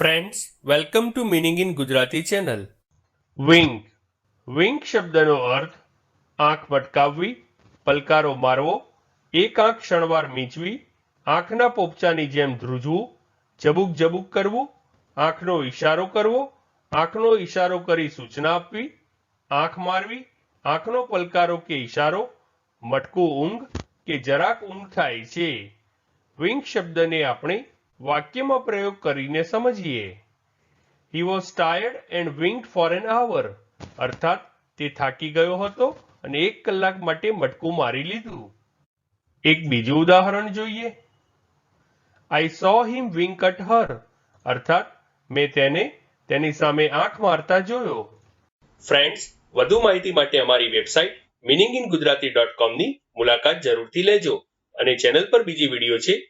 Friends welcome to meaning in Gujarati channel wink wink શબ્દનો અર્થ, આંખ મટકાવવી, પલકારો મારવો, એક આંખ ક્ષણવાર મીંચવી, આંખના પોપચાની જેમ ધ્રુજવું, જબુક જબુક કરવું, આંખનો ઈશારો કરવો, આંખનો ઈશારો કરી સૂચના આપવી, આંખ મારવી, આંખનો પલકારો કે ઈશારો, મટકું ઊંઘ કે જરાક ઊંઘ થાય છે. વિંક શબ્દને આપણે વાક્યમાં પ્રયોગ કરીને સમજીએ. He was tired and winked for an hour અર્થાત, તે થાકી ગયો હતો અને એક કલાક માટે મટકું મારી લીધું. એક બીજું ઉદાહરણ જોઈએ. આઈ સો હિમ વિંક અટ હર અર્થાત, મેં તેને તેની સામે આંખ મારતા જોયો. ફ્રેન્ડ્સ વધુ માહિતી માટે અમારી website meaning in Gujarati dot કોમની મુલાકાત જરૂરથી લેજો અને ચેનલ પર બીજી વીડિયો છે